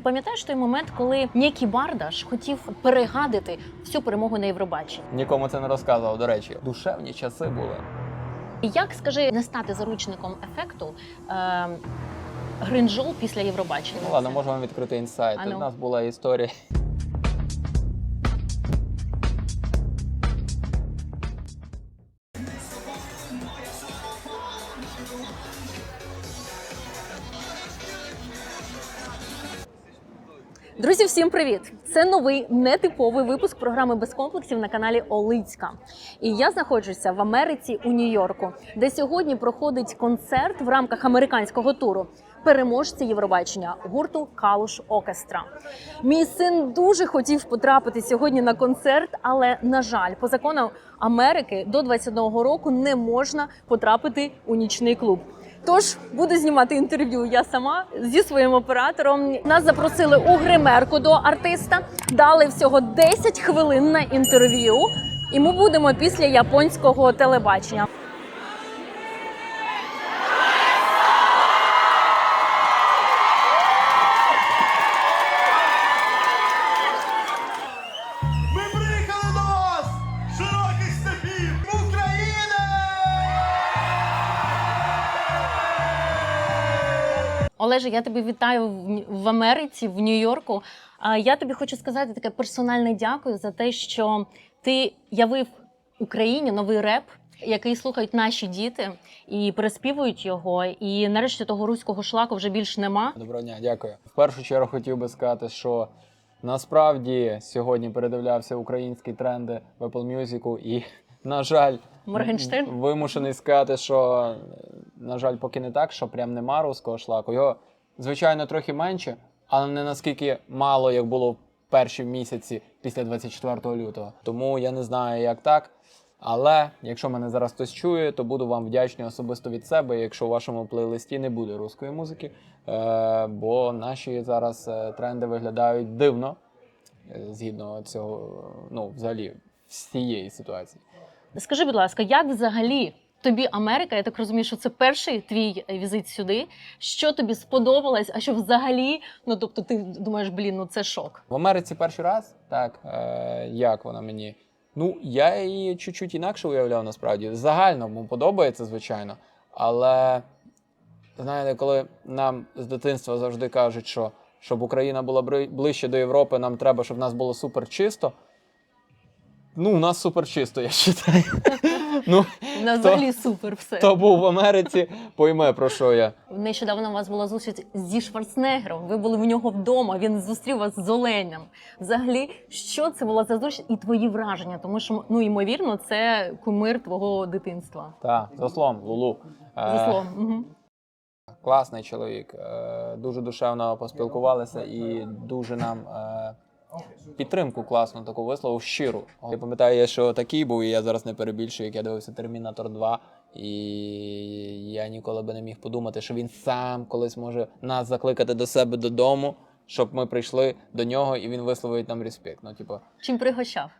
Ти пам'ятаєш той момент, коли Нікі Бардаш хотів перегадити всю перемогу на Євробаченні? Нікому це не розказував, до речі. Душевні часи були. Як скажи не стати заручником ефекту е, гринжол після Євробачення? Ну ладно, можемо відкрити інсайт. Ну. У нас була історія. Друзі, всім привіт! Це новий нетиповий випуск програми без комплексів на каналі Олицька. І я знаходжуся в Америці у Нью-Йорку, де сьогодні проходить концерт в рамках американського туру. Переможці Євробачення гурту Калуш Окестра. Мій син дуже хотів потрапити сьогодні на концерт, але на жаль, по законам Америки до 21 року не можна потрапити у нічний клуб. Тож буду знімати інтерв'ю я сама зі своїм оператором. Нас запросили у гримерку до артиста, дали всього 10 хвилин на інтерв'ю, і ми будемо після японського телебачення. Олеже, я тебе вітаю в- Америці, в Нью-Йорку. Я тобі хочу сказати таке персональне дякую за те, що ти явив Україні новий реп, який слухають наші діти і переспівують його. І нарешті того руського шлаку вже більш нема. Доброго дня, дякую. В першу чергу хотів би сказати, що насправді сьогодні передивлявся українські тренди в Apple Music і, на жаль, Моргенштерн? вимушений сказати, що, е, на жаль, поки не так, що прям нема руського шлаку. Його, звичайно, трохи менше, але не наскільки мало, як було в перші місяці після 24 лютого. Тому я не знаю, як так. Але якщо мене зараз хтось чує, то буду вам вдячний особисто від себе, якщо у вашому плейлисті не буде руської музики, е, бо наші зараз е, тренди виглядають дивно згідно цього, ну, взагалі, всієї ситуації. Скажи, будь ласка, як взагалі тобі Америка? Я так розумію, що це перший твій візит сюди. Що тобі сподобалось? А що взагалі? Ну тобто, ти думаєш, блін, ну це шок. В Америці перший раз, так, е, як вона мені. Ну, я її чуть-чуть інакше уявляв насправді. Загально йому подобається, звичайно. Але знаєте, коли нам з дитинства завжди кажуть, що щоб Україна була ближче до Європи, нам треба, щоб в нас було супер чисто. Ну, у нас супер чисто, я вважаю. Ну, взагалі супер все. хто був в Америці, пойме про що я. Нещодавно у вас була зустріч зі Шварценеггером. Ви були в нього вдома. Він зустрів вас з Оленем. Взагалі, що це була за зустріч і твої враження? Тому що ну ймовірно, це кумир твого дитинства. Так, за словом, Лулу. Е, За словом. Угу. Класний чоловік, е, дуже душевно поспілкувалися і дуже нам е, підтримку класну таку висловив щиру. Я пам'ятаю, я що такий був, і я зараз не перебільшую, як я дивився Термінатор 2. І я ніколи би не міг подумати, що він сам колись може нас закликати до себе додому, щоб ми прийшли до нього і він висловить нам респект. Ну, типу, Чим пригощав?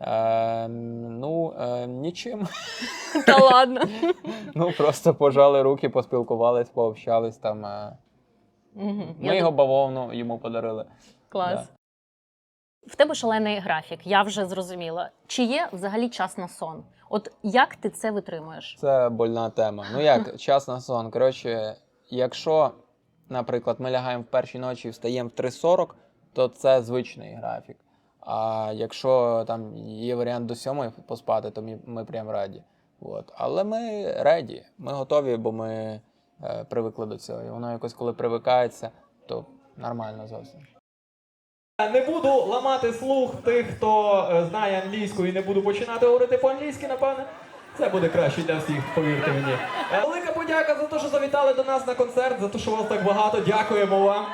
е, ну е, нічим. Та ладно. Ну просто пожали руки, поспілкувались, пообщались там. Е. Ми його бавовну йому подарили. Клас. Да. В тебе шалений графік, я вже зрозуміла. Чи є взагалі час на сон? От як ти це витримуєш? Це больна тема. Ну як, час на сон. Коротше, якщо, наприклад, ми лягаємо в першій ночі і встаємо в 3.40, то це звичний графік. А якщо там є варіант до сьомої поспати, то ми, ми прям раді. От. Але ми реді, ми готові, бо ми е, привикли до цього. І воно якось коли привикається, то нормально зовсім. Не буду ламати слух тих, хто е, знає англійську і не буду починати говорити по-англійськи, напевне. Це буде краще для всіх, повірте мені. Е, Велика подяка за те, що завітали до нас на концерт, за те, що вас так багато. Дякуємо вам.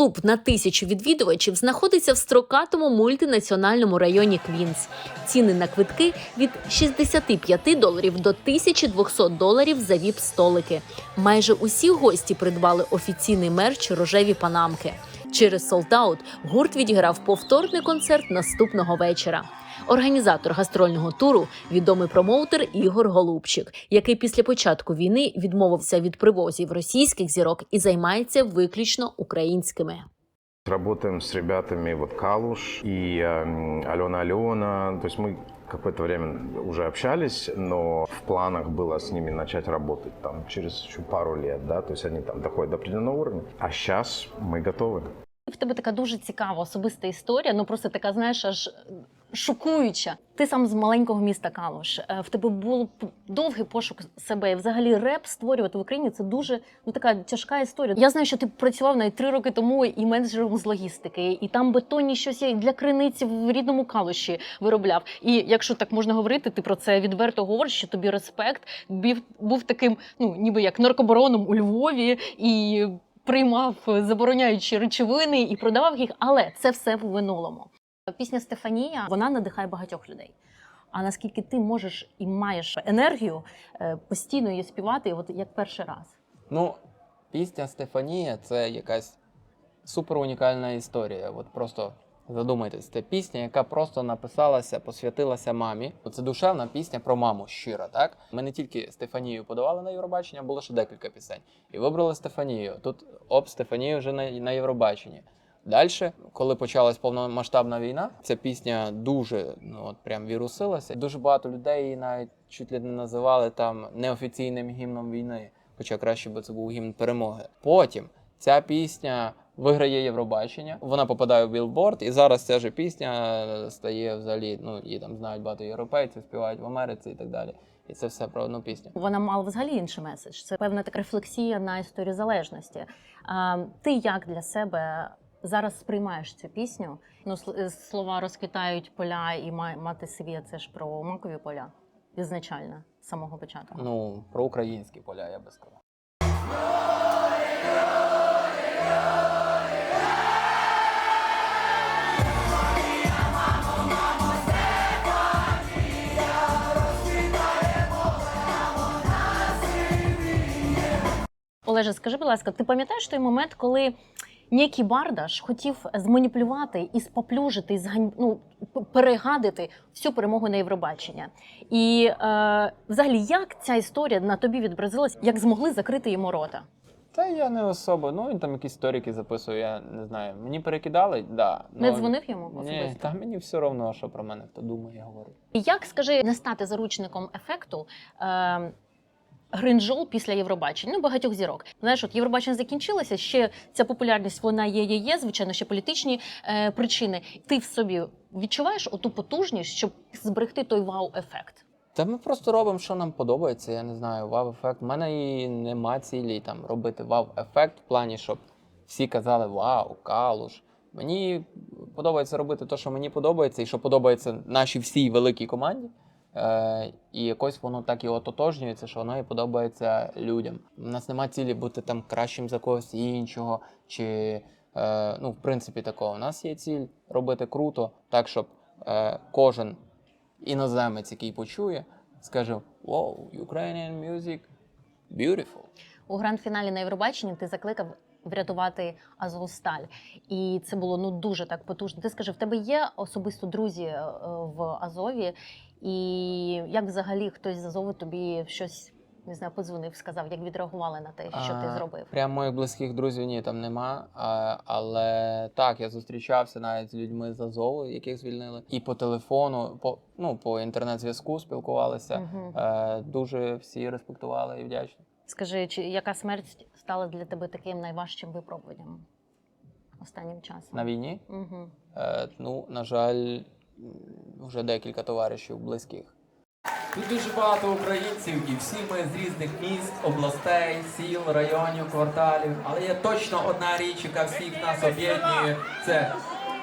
Клуб на тисячу відвідувачів знаходиться в строкатому мультинаціональному районі Квінс. Ціни на квитки від 65 доларів до 1200 доларів за віп-столики. Майже усі гості придбали офіційний мерч рожеві панамки. Через солдаут гурт відіграв повторний концерт наступного вечора. Організатор гастрольного туру відомий промоутер Ігор Голубчик, який після початку війни відмовився від привозів російських зірок і займається виключно українськими. Работаем с ребятами, вот Калуш и эм, Алена Алена. То есть мы какое-то время уже общались, но в планах было с ними начать работать там через еще пару лет, да, то есть они там доходят до определенного уровня. А сейчас мы готовы. В тебе така дуже цікава особиста історія, ну просто така, знаєш, аж шокуюча. Ти сам з маленького міста Калуш. Е, В тебе був довгий пошук себе. І взагалі реп створювати в Україні це дуже ну така тяжка історія. Я знаю, що ти працював навіть три роки тому і менеджером з логістики, і там бетонні щось є для криниці в рідному калуші виробляв. І якщо так можна говорити, ти про це відверто говориш, що тобі респект був, був таким, ну ніби як наркобароном у Львові і приймав забороняючі речовини і продавав їх, але це все в минулому. Пісня Стефанія вона надихає багатьох людей. А наскільки ти можеш і маєш енергію е, постійно її співати, от як перший раз? Ну, пісня Стефанія це якась супер унікальна історія. От просто задумайтесь, це пісня, яка просто написалася, посвятилася мамі. Це душевна пісня про маму щира, так? Ми не тільки Стефанію подавали на Євробачення, було ще декілька пісень. І вибрали Стефанію. Тут оп, Стефанію вже на Євробаченні. Далі, коли почалась повномасштабна війна, ця пісня дуже ну от прям вірусилася. Дуже багато людей її навіть чуть ли не називали там неофіційним гімном війни, хоча краще би це був гімн перемоги. Потім ця пісня виграє Євробачення, вона попадає в білборд, і зараз ця ж пісня стає взагалі. Ну її там знають багато європейців, співають в Америці і так далі. І це все про одну пісню. Вона мала взагалі інший меседж. Це певна така рефлексія на історію залежності. А, ти як для себе зараз сприймаєш цю пісню? Ну, е, слова розквітають поля і ма- мати світ це ж про макові поля ізначально, з самого початку. Ну про українські поля, я би сказав. Олеже, скажи, будь ласка, ти пам'ятаєш той момент, коли Нікі Бардаш хотів зманіпулювати і споплюжити, і згань... ну, перегадити всю перемогу на Євробачення? І е, взагалі, як ця історія на тобі відобразилась, як змогли закрити йому рота? Та я не особо. Ну він там якісь сторіки записує, я не знаю. Мені перекидали, да. Не ну, дзвонив йому Ні, та мені все одно, що про мене хто думає, говорить. Як скажи, не стати заручником ефекту? Е, Гринжол після Євробачення, ну багатьох зірок. Знаєш, от Євробачення закінчилося. Ще ця популярність вона є, є, є. Звичайно, ще політичні е, причини. Ти в собі відчуваєш оту потужність, щоб зберегти той вау-ефект. Та ми просто робимо, що нам подобається. Я не знаю, вау-ефект. У мене і нема цілі там робити вау-ефект в плані, щоб всі казали Вау, калуш. Мені подобається робити те, що мені подобається, і що подобається нашій всій великій команді. Е, і якось воно так і ототожнюється, що воно і подобається людям. У нас нема цілі бути там кращим за когось іншого, чи е, ну, в принципі, такого. У нас є ціль робити круто, так, щоб е, кожен іноземець, який почує, скаже: Wow, Ukrainian music beautiful. У гранд-фіналі на Євробаченні ти закликав врятувати Азовсталь. І це було ну дуже так потужно. Ти скажи, в тебе є особисто друзі е, в Азові, і як взагалі хтось з Азову тобі щось не знаю, подзвонив, сказав, як відреагували на те, що ти зробив? Прям моїх близьких друзів ні, там нема. А, але так, я зустрічався навіть з людьми з Азову, яких звільнили. І по телефону, по, ну, по інтернет-зв'язку спілкувалися. Мгм. Е, дуже всі респектували і вдячні. Скажи, чи яка смерть стала для тебе таким найважчим випробуванням останнім часом? На війні, Угу. е, ну, на жаль, вже декілька товаришів близьких. Тут дуже багато українців, і всі ми з різних міст, областей, сіл, районів, кварталів. Але є точно одна річ, яка всіх нас об'єднує. Це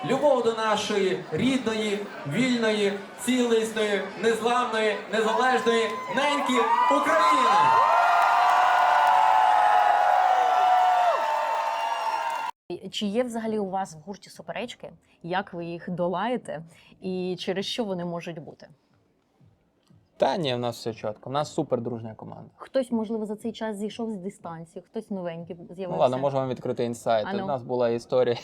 любов до нашої рідної, вільної, цілісної, незламної, незалежної неньки України. Чи є взагалі у вас в гурті суперечки? Як ви їх долаєте, і через що вони можуть бути? Та ні, в нас все чітко. У нас супер дружня команда. Хтось, можливо, за цей час зійшов з дистанції, хтось новенький з'явився. Ну ладно, можемо відкрити інсайт. Ну. У нас була історія.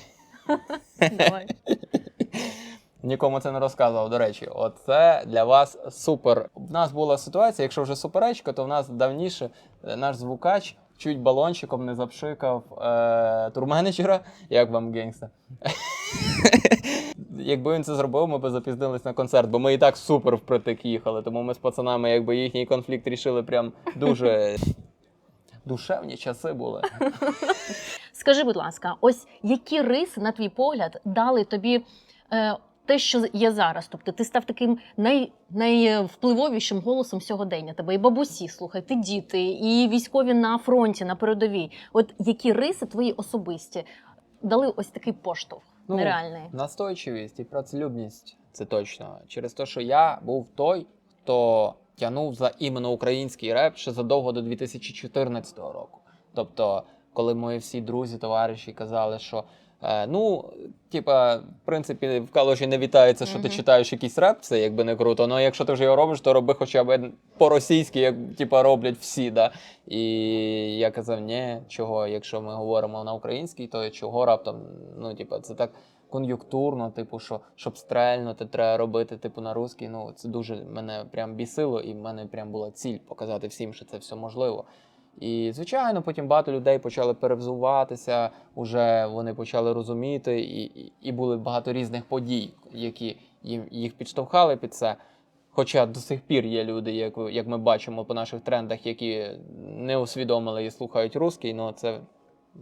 Давай. Нікому це не розказував. До речі, оце для вас супер. В нас була ситуація, якщо вже суперечка, то в нас давніше е, наш звукач чуть балончиком не запшикав е, турменеджера. Як вам генгста? Якби він це зробив, ми б запізнились на концерт, бо ми і так супер впритик їхали. Тому ми з пацанами, якби їхній конфлікт рішили прям дуже душевні часи були. Скажи, будь ласка, ось які риси, на твій погляд, дали тобі е, те, що є зараз? Тобто ти став таким най, найвпливовішим голосом сьогодення. Тебе і бабусі, слухайте, діти, і військові на фронті, на передовій. От які риси твої особисті дали ось такий поштовх Ну, нереальний? Настойчивість і працелюбність це точно. Через те, що я був той, хто тягнув за іменно український реп ще задовго до 2014 року. Тобто, коли мої всі друзі, товариші казали, що ну, типа, в принципі, в калуші не вітається, що ти читаєш якийсь реп, це якби не круто. Ну, якщо ти вже його робиш, то роби хоча б по-російськи, як типа роблять всі. Да? І я казав, ні, чого, якщо ми говоримо на українській, то чого раптом, ну, типа, це так кон'юнктурно, типу, що щоб стрельнути, треба робити, типу, на русській. Ну, це дуже мене прям бісило, і в мене прям була ціль показати всім, що це все можливо. І, звичайно, потім багато людей почали перевзуватися, уже вони почали розуміти, і, і, і були багато різних подій, які їм їх підштовхали під це. Хоча до сих пір є люди, як, як ми бачимо по наших трендах, які не усвідомили і слухають русський, ну це,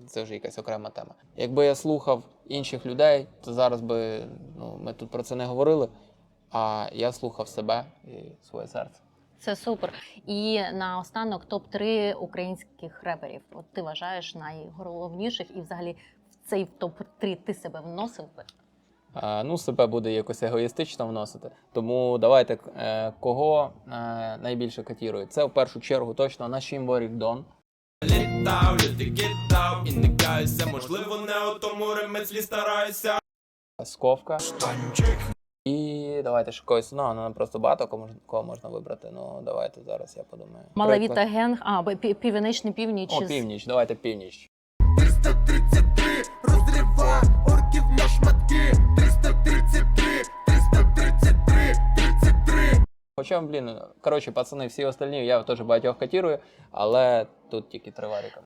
це вже якась окрема тема. Якби я слухав інших людей, то зараз би ну, ми тут про це не говорили. А я слухав себе і своє серце. Це супер. І наостанок топ-3 українських реперів. От ти вважаєш найголовніших, і взагалі в цей топ-3 ти себе вносив би? Е, ну, себе буде якось егоїстично вносити. Тому давайте е, кого е, найбільше котірує. Це в першу чергу точно наш Імборік Дон. Літав, люди гітав і не каюся, можливо, не у тому ремеслі стараюся. Сковка. І давайте ще когось. Ну, ну просто багато кого можна, кого можна вибрати. Ну, давайте зараз я подумаю. Малавіта Приклад. Генг, а пі- північний північ. О, північ, давайте північ. 333 розрива орків на шматки. 333, 333, 33. Хоча, блін, коротше, пацани, всі остальні, я теж багатьох котірую, але тут тільки три варіка.